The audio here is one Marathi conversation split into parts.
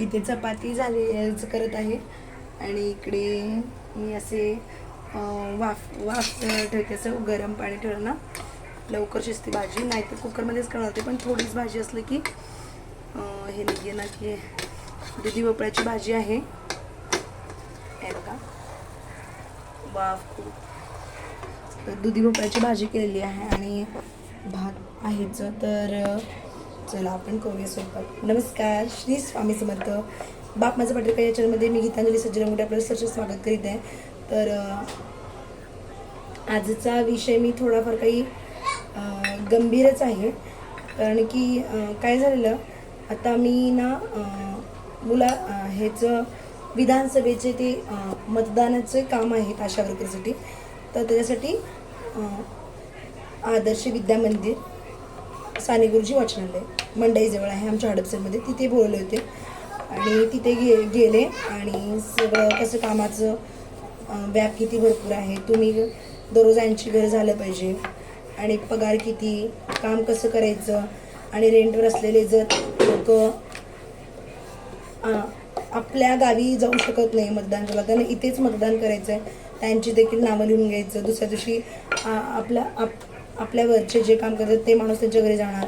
इथे चपाती झाली करत आहे. आणि इकडे मी असे वाफ वाफ ठेवते असं गरम पाणी ठेवलं ना. लवकर शिजते भाजी नाहीतर कुकरमध्येच करणार होते पण थोडीच भाजी असली की हे निघे ना की दुधी भोपळ्याची भाजी आहे. बघा. वाफ खूप. दुधी भोपळ्याची भाजी केलेली आहे आणि भात आहेच तर चला आपण करूया सोबत नमस्कार श्री स्वामी समर्थ. बाप माझं पत्रिका या चॅनलमध्ये मी गीतांजली सज्जन मोठे आपलं सरचे स्वागत करीत आहे. तर आजचा विषय मी थोडाफार काही गंभीरच आहे. कारण की काय झालेलं आता मी ना मुला ह्याचं विधानसभेचे ते मतदानाचे काम आहेत आशा वर्करसाठी. तर त्याच्यासाठी आदर्श विद्या मंदिर साने गुरुजी वाचनालय मंडईजवळ आहे आमच्या हडपसरमध्ये. तिथे बोलले होते. आणि तिथे गे गेले आणि सगळं कसं कामाचं अं, व्याप किती भरपूर आहे तुम्ही दररोज यांची घर झालं पाहिजे. आणि पगार किती काम कसं करायचं आणि रेंटवर असलेले जर लोक आपल्या गावी जाऊ शकत नाही मतदान करायला त्यांना इथेच मतदान करायचं आहे त्यांची देखील नावं लिहून घ्यायचं. दुसऱ्या दिवशी आ- आपल्या आपल्यावरचे जे काम करतात ते माणूस त्यांच्या घरी जाणार.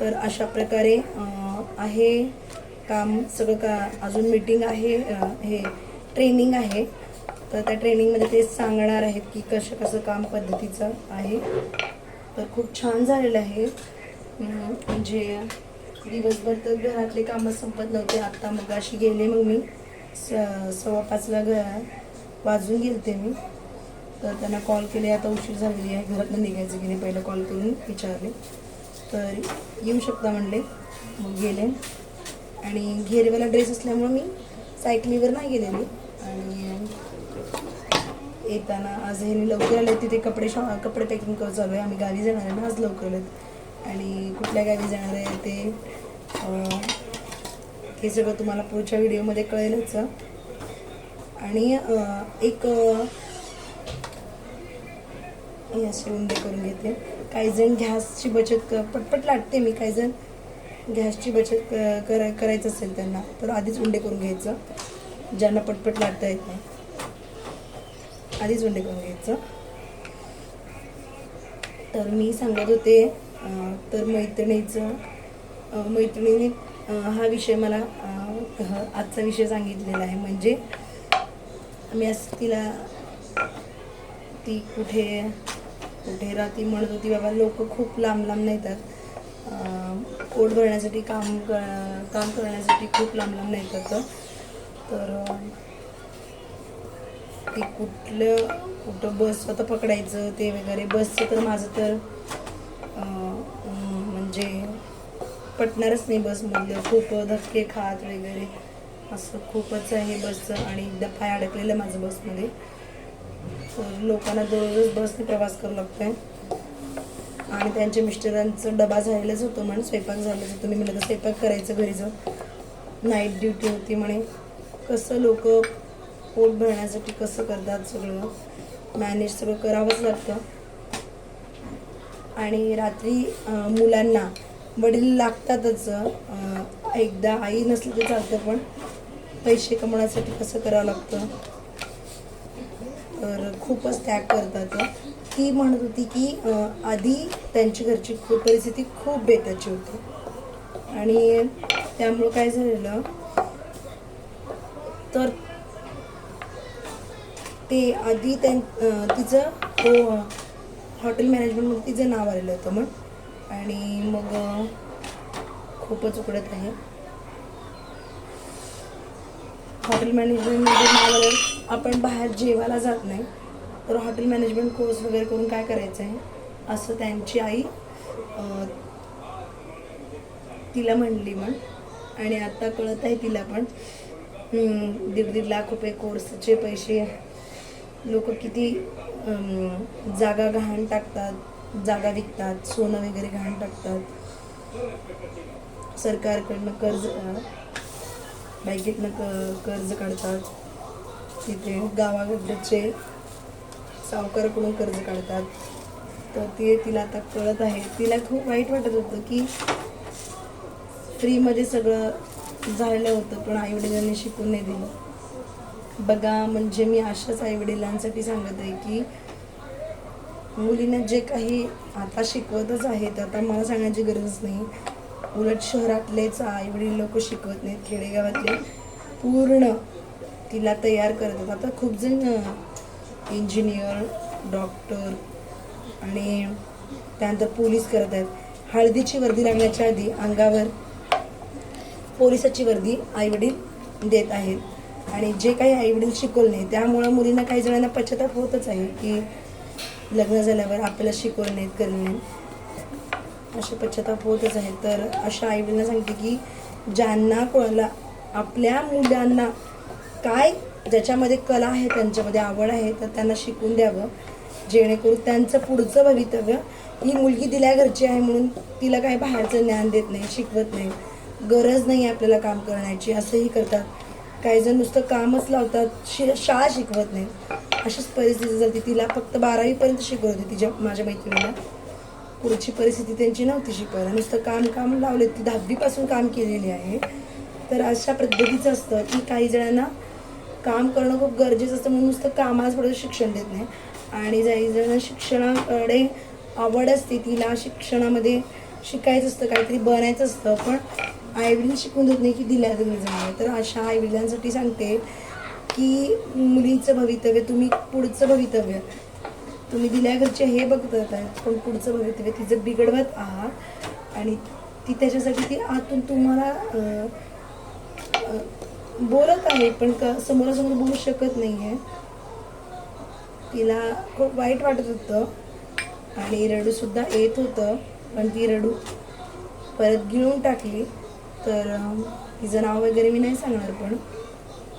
तर अशा प्रकारे आहे काम सगळं का अजून मीटिंग आहे हे ट्रेनिंग आहे. तर त्या ट्रेनिंगमध्ये ते सांगणार आहेत की कसं कसं काम पद्धतीचं आहे. तर खूप छान झालेलं आहे. म्हणजे दिवसभर तर घरातले कामं संपत नव्हते. आत्ता मग अशी गेले मग मी. स सव्वा पाचला घ वाजून गेलते मी. तर त्यांना कॉल केले. आता उशीर झालेली आहे. घरातनं निघायचं की नाही पहिलं कॉल करून विचारले. तर येऊ शकता म्हणले. मग गेले. आणि घेरेवाला ड्रेस असल्यामुळं मी सायकलीवर नाही गेलेली. आणि येताना आज हे लवकर आले. तिथे कपडे शॉ कपडे पॅकिंग करत चालू आहे. आम्ही गावी जाणार आहे ना आज लवकर. आलेत आणि कुठल्या गावी जाणार आहे ते हे सगळं तुम्हाला पुढच्या व्हिडिओमध्ये कळेलच. आणि एक मी असे उंडे करून घेते काही जण गॅसची बचत पटपट लाटते. मी काही जण गॅसची बचत करा करायचं असेल त्यांना तर आधीच उंडे करून घ्यायचं. ज्यांना पटपट लाटता येत नाही. आधीच उंडे करून घ्यायचं. तर मी सांगत होते तर मैत्रिणीचं मैत्रिणीने हा विषय मला आजचा विषय सांगितलेला आहे. म्हणजे मी असं तिला ती कुठे कुठे ती म्हणत होती बाबा लोक खूप लांब लांब नेतात. पोट भरण्यासाठी काम क- काम करण्यासाठी खूप लांब लांब नेतात तर ते कुठलं कुठं बस आता पकडायचं ते वगैरे बसचं तर माझं तर म्हणजे पटणारच नाही बसमधलं. खूप धक्के खात वगैरे असं खूपच आहे बसचं आणि एकदा पाय अडकलेलं माझं बसमध्ये. लोकांना दररोज बसने प्रवास करावा लागतोय. आणि त्यांच्या मिस्टरांचं डबा झालेलाच होतो म्हणून स्वयंपाक झालाच होतो. मी म्हणलं तर स्वयंपाक करायचं घरी जाऊन नाईट ड्युटी होती म्हणे. कसं लोक पोट भरण्यासाठी कसं करतात सगळं? मॅनेज सगळं करावंच लागतं. आणि रात्री मुलांना वडील लागतातच एकदा आई नसली तर चालतं पण पैसे कमवण्यासाठी कसं करावं लागतं? तर खूपच त्याग करतात ती. म्हणत होती की आधी त्यांची घरची परिस्थिती खूप बेताची होती. आणि त्यामुळं काय झालेलं तर ते आधी त्यां तिचं हो हॉटेल मॅनेजमेंटमध्ये तिचं नाव आलेलं होतं मग आणि मग खूपच उकडत आहे. हॉटेल मॅनेजमेंटमध्ये नाव आलं आपण बाहेर जेवायला जात नाही तर हॉटेल मॅनेजमेंट कोर्स वगैरे करून काय करायचं आहे? असं त्यांची आई तिला म्हणली मग. आणि आता कळत आहे तिला पण दीड दीड लाख रुपये कोर्सचे पैसे. लोक किती जागा गहाण टाकतात जागा विकतात सोनं वगैरे गहाण टाकतात. सरकारकडनं कर्ज बँकेतनं क कर्ज काढतात. तिथे गावाकडचे सावकाराकडून कर्ज काढतात. तर ते तिला आता कळत आहे. तिला खूप वाईट वाटत होतं की फ्रीमध्ये सगळं झालेलं होतं पण आईवडिलांनी शिकून नाही दिलं. बघा म्हणजे मी अशाच आईवडिलांसाठी सांगत आहे की मुलींना जे काही आता शिकवतच आहेत आता मला सांगण्याची गरज नाही. उलट शहरातलेच आईवडील लोक शिकवत नाहीत खेडेगावातले पूर्ण तिला तयार करतात आता खूप जण इंजिनियर डॉक्टर आणि त्यानंतर पोलीस करत आहेत. हळदीची वर्दी लागण्याच्या आधी अंगावर पोलिसाची वर्दी आईवडील देत आहेत. आणि जे काही आईवडील शिकवले नाही त्यामुळं मुलींना काही जणांना पश्चाताप होतच आहे की लग्न झाल्यावर आपल्याला शिकवलं नाहीत करलं असे पश्चाताप होतच आहे तर अशा आईवडिलांना सांगते की ज्यांना कोणाला आपल्या मुलांना काय ज्याच्यामध्ये कला आहे त्यांच्यामध्ये आवड आहे तर त्यांना शिकून द्यावं. जेणेकरून त्यांचं पुढचं भवितव्य ही मुलगी दिल्या घरची आहे म्हणून तिला काही बाहेरचं ज्ञान देत नाही शिकवत नाही. गरज नाही आपल्याला काम करण्याची असंही करतात. काही जण नुसतं कामच लावतात शि शाळा शिकवत नाही. अशीच परिस्थिती झाली तिला फक्त बारावीपर्यंत शिकवत होती तिच्या माझ्या मैत्रिणीला. पुढची परिस्थिती त्यांची नव्हती शिकवायला. नुसतं काम काम लावले ती दहावीपासून काम केलेली आहे. तर अशा पद्धतीचं असतं की काही जणांना काम करणं खूप गरजेचं असतं म्हणून नुसतं कामालाच पुढे शिक्षण देत नाही. आणि काही जण शिक्षणाकडे आवड असते तिला शिक्षणामध्ये शिकायचं असतं काहीतरी बनायचं असतं पण आईवडील शिकून देत नाही की दिल्या तुम्ही जाणार तर अशा आईवडिलांसाठी सांगते की मुलीचं भवितव्य तुम्ही पुढचं भवितव्य. तुम्ही दिल्या घरचे हे बघत आहे पण पुढचं भवितव्य तिचं बिघडवत आहात. आणि ती त्याच्यासाठी ती आतून तुम्हाला बोलत आहे पण समोरासमोर बोलू शकत नाही आहे तिला खूप वाईट वाटत होतं. आणि रडूसुद्धा येत होतं पण ती रडू परत गिळून टाकली. तर तिचं नाव वगैरे मी नाही सांगणार पण.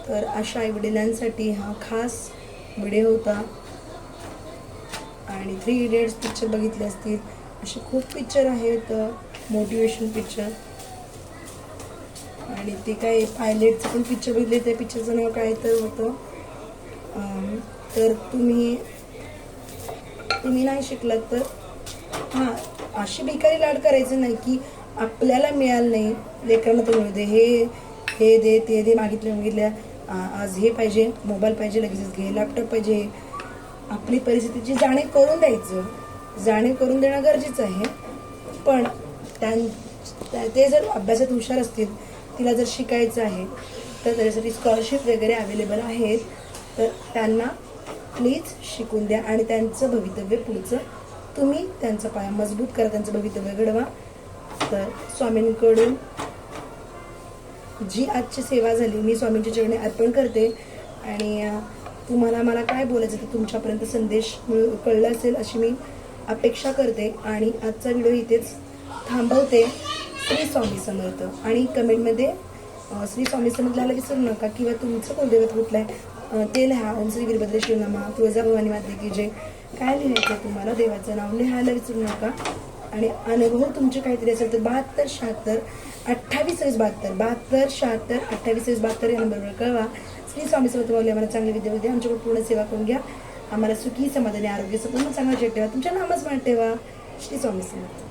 तर अशा आईवडिलांसाठी हा खास व्हिडिओ होता. आणि थ्री इडियट्स पिक्चर बघितले असतील. असे खूप पिक्चर आहेत मोटिवेशन पिक्चर. आणि ते काय पायलटचं पण पिक्चर बघितले त्या पिक्चरचं नाव काय तर होतं. तर तुम्ही तुम्ही नाही शिकलात तर? हां अशी भिकारी लाड करायचं नाही की आपल्याला मिळालं नाही लेकरांना तर मिळू दे हे हे दे ते दे मागितले मागितल्या आज हे पाहिजे मोबाईल पाहिजे लगेचच घे लॅपटॉप पाहिजे. आपली परिस्थितीची जाणीव करून द्यायचं जाणीव करून देणं गरजेचं आहे. पण त्यां त्या- ते जर अभ्यासात हुशार असतील तिला जर शिकायचं आहे तर त्याच्यासाठी स्कॉलरशिप वगैरे अवेलेबल आहेत तर त्यांना प्लीज शिकून द्या आणि त्यांचं भवितव्य पुढचं तुम्ही त्यांचा पाया मजबूत करा त्यांचं भवितव्य घडवा. तर स्वामींकडून जी आजची सेवा झाली मी स्वामींच्या चरणी अर्पण करते. आणि तुम्हाला मला काय बोलायचं ते तुमच्यापर्यंत संदेश मिळू कळला असेल अशी मी अपेक्षा करते. आणि आजचा व्हिडिओ इथेच थांबवते श्री स्वामी समर्थ. आणि कमेंटमध्ये श्री स्वामी समर्थला विसरू नका किंवा तुमचं कुलदैवत कुठलं आहे ते लिहा. ओम श्री वीरभद्र श्रीनामा तुळजाभवानी माते की जे काय लिहायचं तुम्हाला? देवाचं नाव लिहायला विसरू नका. आणि अनुभव तुमचे काहीतरी असेल तर बहात्तर शहात्तर अठ्ठावीस वीस बहात्तर. बहात्तर शहात्तर अठ्ठावीस वीस बहात्तर या नंबरवर कळवा. श्री स्वामी समर्थ माऊली आम्हाला चांगली विद्या द्या आमच्याकडे पूर्ण सेवा करून घ्या. आम्हाला सुखी समाधानी आरोग्य सपूर्ण चांगला जेट ठेवा. तुमच्या नामच ठेवा. श्री स्वामी समर्थ.